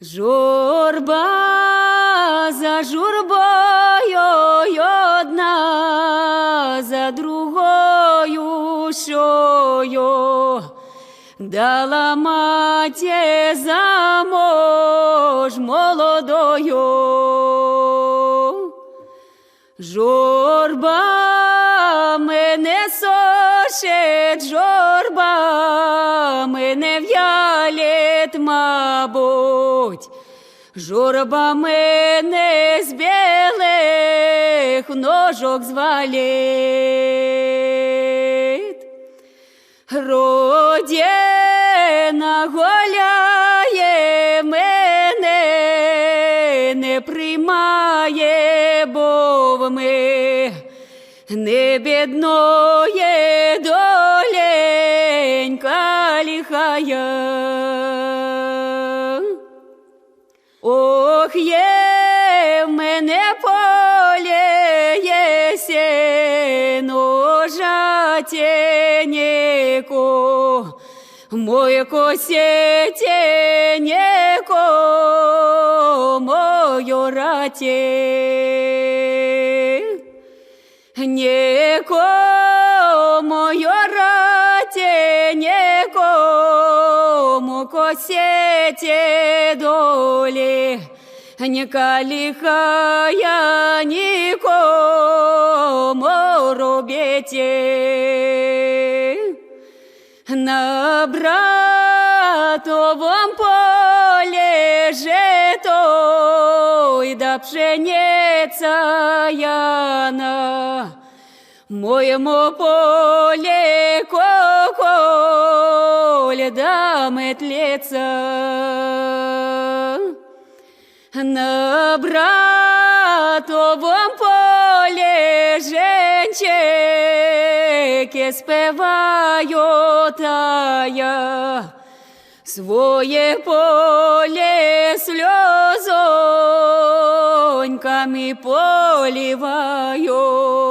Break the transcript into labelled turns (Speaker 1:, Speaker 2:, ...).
Speaker 1: Журба за журбою одна за другою шою дала маті замуж молодою. Журба мене сошить, журба мене в'ялить, мабуть. Журба мене з білих ножок звалить. Родина голяє мене, не приймає, бо ми не бідноє доленька лихая. Ох, є в мене поле є сено жатенеку, моє косетенеко, мою рате. Нікому косете долі, ніка лихая, нікому робите. На братовом поле жито, и да пшениця яна, моєму поле коколь да метлеца. На братовом поле женчики спеваю тая, своє поле сльозоньками поливаю.